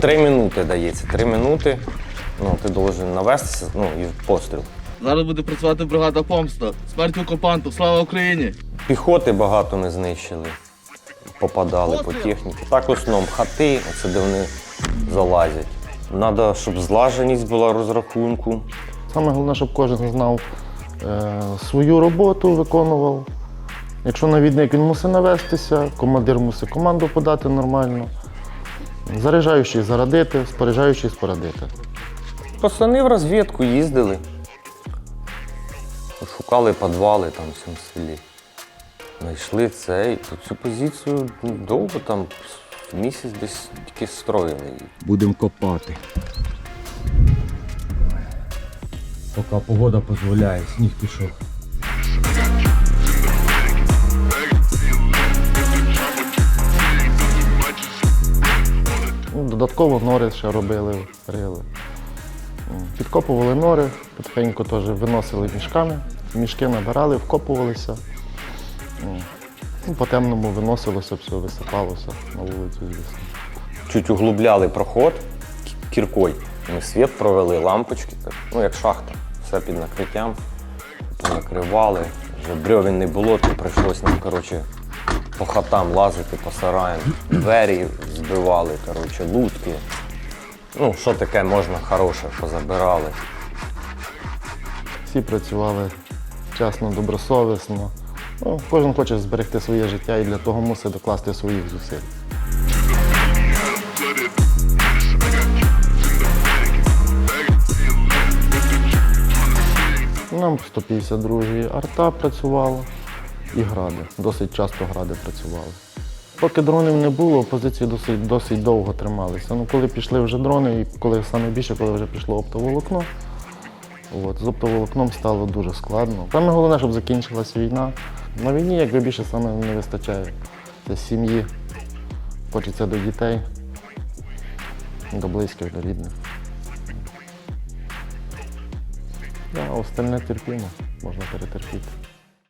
Три минути дається. Три минути. Ну, ти должен навестися, ну і постріл. Зараз буде працювати бригада помста. Смерть окупанту, слава Україні! Піхоти багато не знищили. Попадали по техніці. Так в основному хати, оце де вони залазять. Треба, щоб злаженість була розрахунку. Саме головне, щоб кожен знав е, свою роботу, виконував. Якщо навідник він мусить навестися, командир мусить команду подати нормально. Заряджаючий зарадити, споряджаючий спорядити. Пацани в розвідку їздили. Шукали підвали там в цьому селі. Знайшли цей. То цю позицію ну, довго там місяць десь тільки строїли. Будемо копати. Поки погода дозволяє, сніг пішов. Додатково нори ще робили, рили. Підкопували нори, потихеньку теж виносили мішками, мішки набирали, вкопувалися. Ну, по темному виносилося, все висипалося на вулицю, звісно. Чуть углубляли проход кіркою. Ми світ провели, лампочки, ну як шахта, все під накриттям. Накривали. Вже брьовін не було, то прийшлось нам коротше, по хатам лазити, по сараям. Двері збивали, коротше, лутки. Ну, що таке можна хороше, позабирали. Всі працювали чесно, добросовісно. Ну, кожен хоче зберегти своє життя і для того мусить докласти своїх зусиль. Нам 152-й арта працювала і гради. Досить часто гради працювали. Поки дронів не було, позиції досить, досить довго трималися. Ну, коли пішли вже дрони, і коли саме коли вже пішло оптоволокно, От, з оптоволокном стало дуже складно. Саме головне, щоб закінчилася війна. На війні, якби більше саме не вистачає. Це сім'ї, хочеться до дітей, до близьких, до рідних. А остальне терпімо, можна перетерпіти.